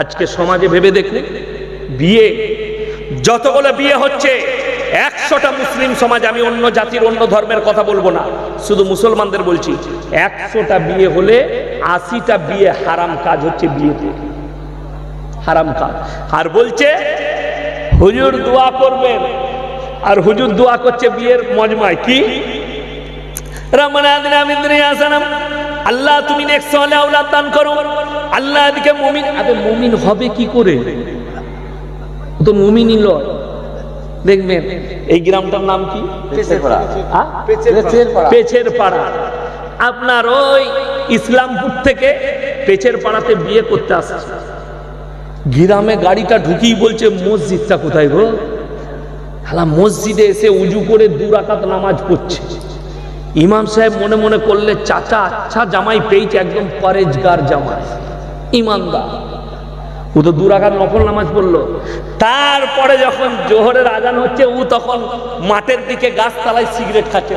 আজকে সমাজে ভেবে দেখুন, বিয়ে, যতগুলো বিয়ে হচ্ছে, একশোটা মুসলিম সমাজ, আমি অন্য জাতির, অন্য ধর্মের কথা বলব না, শুধু মুসলমানদের বলছি, একশোটা বিয়ে হলে আশিটা বিয়ে হারাম কাজ হচ্ছে বিয়েতে। হারাম কাজ। আর বলছে, হুজুর দোয়া করবেন। আর হুজুর দোয়া করছে বিয়ের মজমায়। কি? রমনাদিন আমিদ্রি আসানাম আল্লাহ তুমি নেক্সট হলে আওলাদ দান করো। আল্লাহ এদিকে মুমিন আবে মুমিন হবে কি করে? তো মুমিনই লয়। দেখবেন এই গ্রামটার নাম কি? পেছের পাড়া। আপনার ওই ইসলামপুর থেকে পেছের পাড়াতে বিয়ে করতে আসছে। গ্রামে গাড়িটা ঢুকিয়ে বলছে মসজিদটা কোথায় গো? হালা মসজিদে এসে উজু করে দু রাকাত নামাজ পড়ছে। ইমাম সাহেব মনে মনে করলে, চাচা আচ্ছা জামাই পেয়েছে একদম পরেজগার জামাই, ইমানদার। ও তো দু রাকাত নফল নামাজ পড়ল। তারপরে যখন জোহরের আজান হচ্ছে, ও তখন মাঠের দিকে গাছ গাছতলায় সিগারেট খাচ্ছে।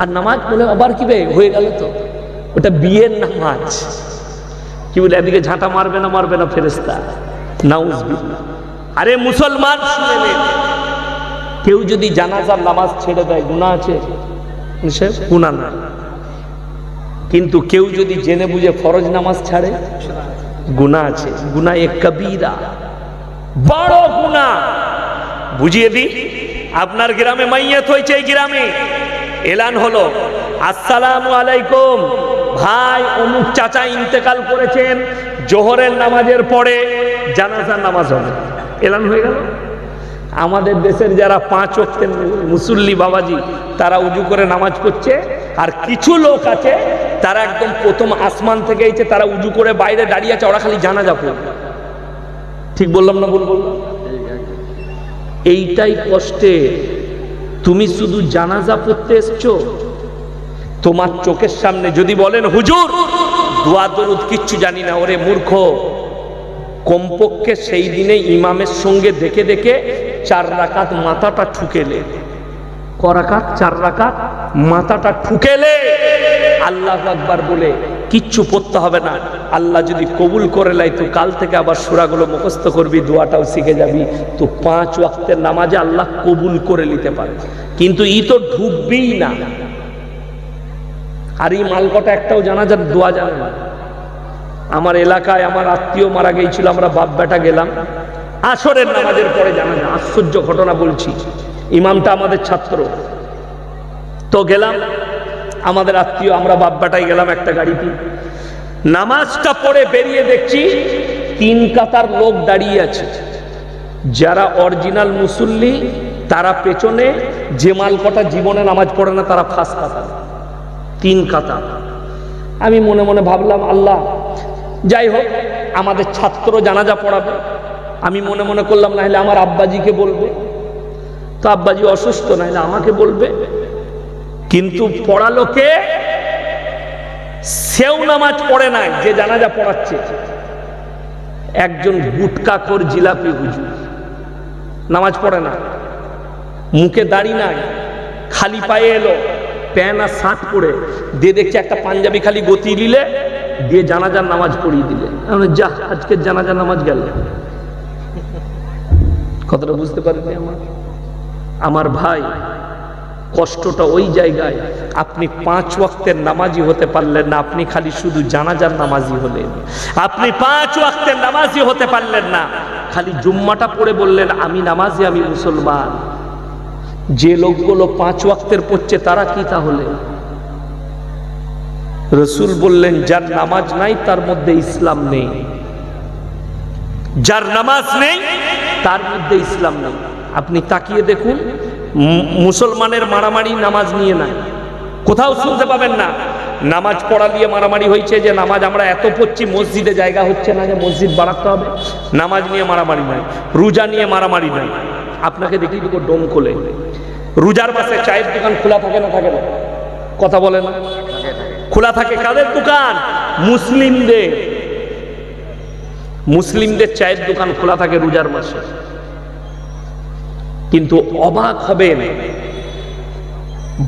আর নামাজ বলে আবার কি বে, হয়ে গেল তো। ওটা বিয়ের নামাজ। কি বলে, এদিকে ঝাঁটা মারবে না মারবে না ফেরেস্তা নাউজ আরে মুসলমান শুনে নে। কেউ যদি জানাজার নামাজ ছেড়ে দেয় গুণা আছে? সে গুণা না। কিন্তু কেউ যদি জেনে বুঝে ফরজ নামাজ ছাড়ে গুণা আছে। গুণা এ কবিরা। বড় গুণা বুঝিয়ে দিই আপনার গ্রামে মাইয়াত হয়েছে এই গ্রামে। এলান হলো আসসালামু আলাইকুম। ভাই অমুক চাচা ইন্তেকাল করেছেন জোহরের নামাজের পরে জানাজার নামাজ হবে। এলান হয়ে গেল। আমাদের দেশের যারা পাঁচ অক্টের মুসল্লি বাবাজি, তারা উজু করে নামাজ পড়ছে, আর কিছু লোক আছে, তারা একদম প্রথম আসমান থেকে এসে তারা উজু করে বাইরে দাঁড়িয়ে আছে, ওরা খালি জানা যাবে ঠিক বললাম না বললাম? এইটাই কষ্টে তুমি শুধু জানাজা পড়তে এসছো, তোমার চোখের সামনে যদি বলেন, হুজুর, দোয়া, দরুদ, কিচ্ছু জানি না, ওরে মূর্খ। কমপক্ষে সেই দিনে ইমামের সঙ্গে দেখে দেখে চার রাকাত মাথাটা ঠুকেলে করাকাত চার রাকাত মাথাটা ঠুকেলে আল্লাহ আকবার বলে, কিচ্ছু পড়তে হবে না। আল্লাহ যদি কবুল করে লাই তো কাল থেকে আবার সুরাগুলো মুখস্থ করবি, দোয়াটাও শিখে যাবি। তো পাঁচ ওয়াক্তের নামাজে আল্লাহ কবুল করে নিতে পারে। কিন্তু ই তো ঢুকবেই না। আর এই মালকটা একটাও জানা যার দোয়া জানে না। আমার এলাকায় আমার আত্মীয় মারা গিয়েছিল, আমরা বাপ বেটা গেলাম। আসরের নামাজের পরে জানা যায়, আশ্চর্য ঘটনা বলছি। ইমামটা আমাদের ছাত্র। তো গেলাম, আমাদের আত্মীয়, আমরা বাপ বেটাই গেলাম একটা গাড়িতে। নামাজটা পড়ে বেরিয়ে দেখছি, তিন কাতার লোক দাঁড়িয়ে আছে। যারা অরিজিনাল মুসল্লি, তারা পেছনে যে মাল কটা জীবনে নামাজ পড়ে না, তারা ফাঁস কাতার। তিন কাতার। আমি মনে মনে ভাবলাম, আল্লাহ, যাই হোক, আমাদের ছাত্র জানাজা পড়াবে। আমি মনে মনে করলাম না হলে আমার আব্বাজিকে বলবে। তো আব্বাজি অসুস্থ না হলে আমাকে বলবে। কিন্তু পড়ালোকে সেও নামাজ পড়ে নাই, যে জানাজা পড়াচ্ছে। একজন গুটকাকর জিলাপি হুজুর, নামাজ পড়ে না। মুখে দাড়ি নাই, খালি পায়ে এলো, প্যান আর শার্ট পরে, দিয়ে দেখছে একটা পাঞ্জাবি খালি গতি দিলে, দিয়ে জানাজার নামাজ পড়িয়ে দিলে। যা আজকের জানাজার নামাজ গেল। কথাটা বুঝতে পারেনি আমার? আমার ভাই, কষ্টটা ওই জায়গায়, আপনি পাঁচ ওয়াক্তের নামাজি হতে পারলেন না, আপনি খালি শুধু জানাজার নামাজি হলেন। আপনি পাঁচ ওয়াক্তের নামাজি হতে পারলেন না, খালি জুম্মাটা পড়ে বললেন, আমি নামাজি, আমি মুসলমান। যে লোকগুলো পাঁচ ওয়াক্তের পড়ছে, তারা কি তাহলে? রসুল বললেন, যার নামাজ নাই, তার মধ্যে ইসলাম নেই। যার নামাজ নেই তার মধ্যে ইসলাম নেই। আপনি তাকিয়ে দেখুন মুসলমানের মারামারি নামাজ নিয়ে নাই। কোথাও শুনতে পাবেন না, নামাজ পড়া নিয়ে মারামারি হয়েছে যে নামাজ আমরা এত পড়ছি, মসজিদে জায়গা হচ্ছে না যে মসজিদ বাড়াতে হবে। নামাজ নিয়ে মারামারি নাই, রোজা নিয়ে মারামারি নাই। আপনাকে দেখি দুটো ডোম খোলে। রোজার মাসে চায়ের দোকান খোলা থাকে না থাকে না? কথা বলে না? খোলা থাকে। কাদের দোকান? মুসলিমদের। মুসলিমদের চায়ের দোকান খোলা থাকে রোজার মাসে। কিন্তু অবাক হবেন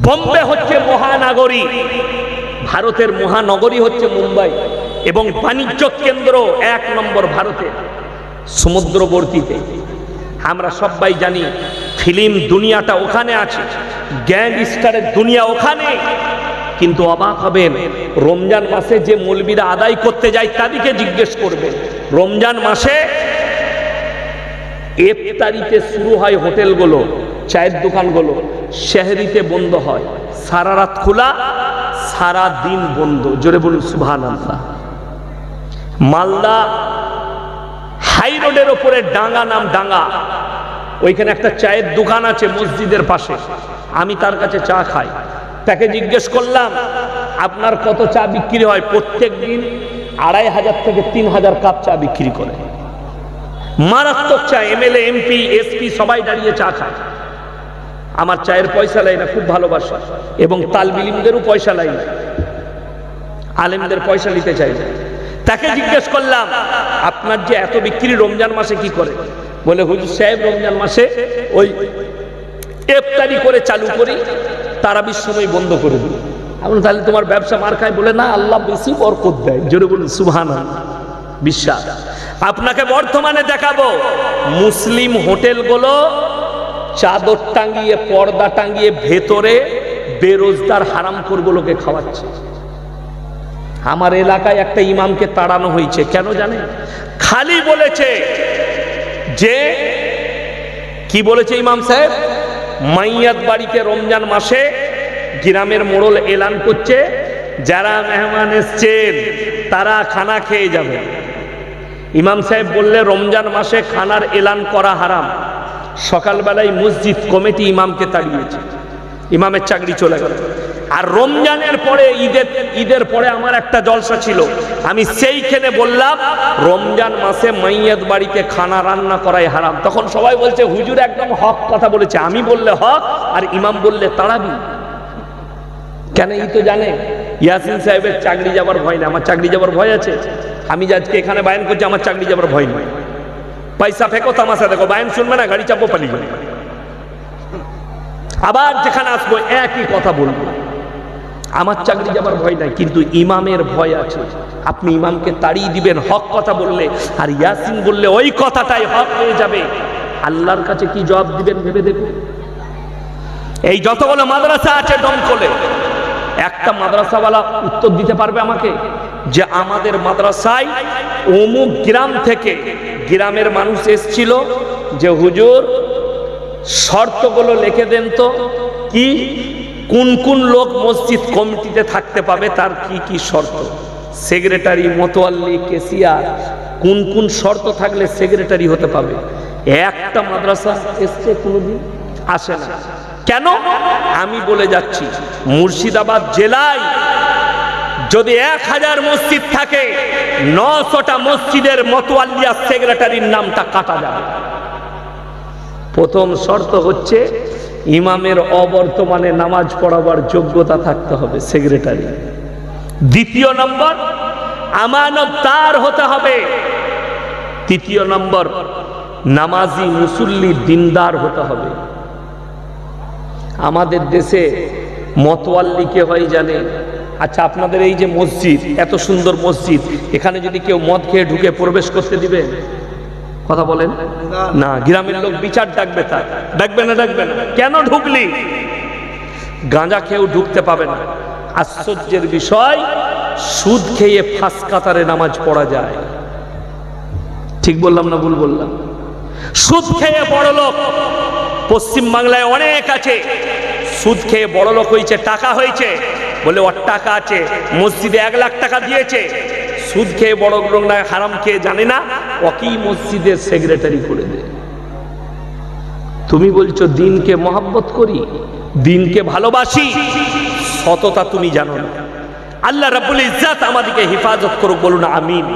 বম্বে হচ্ছে মহানগরী, ভারতের মহানগরী হচ্ছে মুম্বাই এবং বাণিজ্য কেন্দ্র এক নম্বর ভারতে, সমুদ্রবর্তীতে। আমরা সবাই জানি, ফিল্ম দুনিয়াটা ওখানে আছে গ্যাংস্টারের দুনিয়া ওখানে। কিন্তু অবাক হবেন রমজান মাসে যে মৌলবীরা আদায় করতে যায় তাদেরকে জিজ্ঞেস করবে। রমজান মাসে ইফতারিতে শুরু হয় হোটেলগুলো, চায়ের দোকানগুলো। শেহরিতে বন্ধ হয়। সারা রাত খোলা, সারা দিন বন্ধ। জোরে বলুন সুভান আল্লাহ মালদা হাই রোডের ওপরে ডাঙ্গা নাম ডাঙ্গা। ওইখানে একটা চায়ের দোকান আছে মসজিদের পাশে। আমি তার কাছে চা খাই। তাকে জিজ্ঞেস করলাম, আপনার কত চা বিক্রি হয়? প্রত্যেক দিন আড়াই হাজার থেকে তিন হাজার কাপ চা বিক্রি করে। মারাত্মক চা এমএলএ এমপি এসপি সবাই দাঁড়িয়ে চা খায়। আমার চায়ের পয়সা লাই না, খুব ভালোবাসা। এবং তালবিলিমদেরও পয়সা লাই না। আলেমদের পয়সা নিতে চাই না। তাকে জিজ্ঞেস করলাম, আপনার যে এত বিক্রি রমজান মাসে কি করে? বলে, হুজুর সাহেব, রমজান মাসে ওই ইফতারি করে চালু করি, তারা সময় বন্ধ করে দিই এখন তাহলে তোমার ব্যবসা মার খায় বলে, না, আল্লাহ বেশি বরকত দেয়। জোরে বলুন সুবহান বিশ্বাস। আপনাকে বর্তমানে দেখাবো, মুসলিম হোটেলগুলো চাদর টাঙ্গিয়ে পর্দা টাঙ্গিয়ে ভেতরে বেরোজগার হারাম করগুলোকে খাওয়াচ্ছে। আমার এলাকায় একটা ইমামকে তাড়ানো হয়েছে, কেন জানে খালি বলেছে যে, কি বলেছে ইমাম সাহেব? মাইয়াত বাড়িতে রমজান মাসে গ্রামের মোড়ল এলান করছে, যারা মেহমান এসছেন তারা খানা খেয়ে যাবে। ইমাম সাহেব বললে, রমজান মাসে খানার এলান করা হারাম। সকালবেলায় মসজিদ কমিটি ইমামকে তাড়িয়েছে। ইমামের চাকরি চলে গেল। আর রমজানের পরে, ঈদের ঈদের পরে আমার একটা জলসা ছিল। আমি সেইখানে বললাম, রমজান মাসে মাইয়াত বাড়িতে খানা রান্না করাই হারাম। তখন সবাই বলছে, হুজুর একদম হক কথা বলেছে। আমি বললে হক, আর ইমাম বললে তাড়াবি। কেন এই তো জানে? ইয়াসিন সাহেবের চাকরি যাবার ভয় না আমার চাকরি যাবার ভয় আছে। আমি আজকে এখানে বায়ন করছি, আমার চাকরি যাবার ভয় নেই। পয়সা ফেকো, তামাশা দেখো, বায়ন শুনবে না, গাড়ি চাপো, পালিয়ে যাবে। আবার যেখানে আসব, একই কথা বলব। আমার চাকরি যাবার ভয় নাই, কিন্তু ইমামের ভয় আছে। আপনি ইমামকে তাড়িয়ে দিবেন, হক কথা বললে, আর ইয়াসিন বললে ওই কথাটাই হক হয়ে যাবে। আল্লাহর কাছে কি জবাব দিবেন ভেবে দেখুন। এই যতগুলো মাদ্রাসা আছে, দমকলে একটা মাদ্রাসাওয়ালা উত্তর দিতে পারবে আমাকে? যে আমাদের মাদ্রাসায় অমুক গ্রাম থেকে গ্রামের মানুষ এসছিল যে, হুজুর, শর্তগুলো লিখে দেন তো, কি কোন কোন লোক মসজিদ কমিটিতে থাকতে পাবে, তার কি কি শর্ত? সেক্রেটারি মতোয়াল্লি, কেসিয়ার, কোন কোন শর্ত থাকলে সেক্রেটারি হতে পাবে? একটা মাদ্রাসা এসছে কোনোদিন? আসে না। কেন? আমি বলে যাচ্ছি, মুর্শিদাবাদ জেলায় যদি এক হাজার মসজিদ থাকে, নশোটা মসজিদের মতোয়াল্লিয়া সেক্রেটারির নামটা কাটা যাবে। প্রথম শর্ত হচ্ছে, ইমামের অবর্তমানে নামাজ পড়াবার যোগ্যতা থাকতে হবে সেক্রেটারি। দ্বিতীয় নম্বর আমানতদার হতে হবে। তৃতীয় নম্বর, নামাজি মুসল্লি দিনদার হতে হবে। আমাদের দেশে মতওয়াল্লিকে হয় জানে। আচ্ছা আপনাদের এই যে মসজিদ, এত সুন্দর মসজিদ, এখানে যদি কেউ মদ খেয়ে ঢুকে প্রবেশ করতে দিবে? কথা বলেন। না, গ্রামের লোক বিচার ডাকবে তার। ডাকবে না ডাকবে না। কেন ঢুকলি? গাঁজা খেয়েও ঢুকতে পাবে না। আশ্চর্যের বিষয়, সুদ খেয়ে ফাঁস কাতারে নামাজ পড়া যায়। ঠিক বললাম না ভুল বললাম? সুদ খেয়ে বড় লোক পশ্চিম বাংলায় অনেক আছে। সুদ খেয়ে বড় লোক হয়েছে, টাকা হয়েছে। বলে ওর টাকা আছে, মসজিদে এক লাখ টাকা দিয়েছে। সুদ খেয়ে বড় লোক না, হারাম খেয়ে জানে না, ওকেই মসজিদের সেক্রেটারি করে দে তুমি বলছো দিনকে মহাব্বত করি, দিনকে ভালোবাসি, সততা তুমি জানো না। আল্লাহ রাব্বুল ইজ্জাত আমাদেরকে হেফাজত করুক, বলুন আমিন।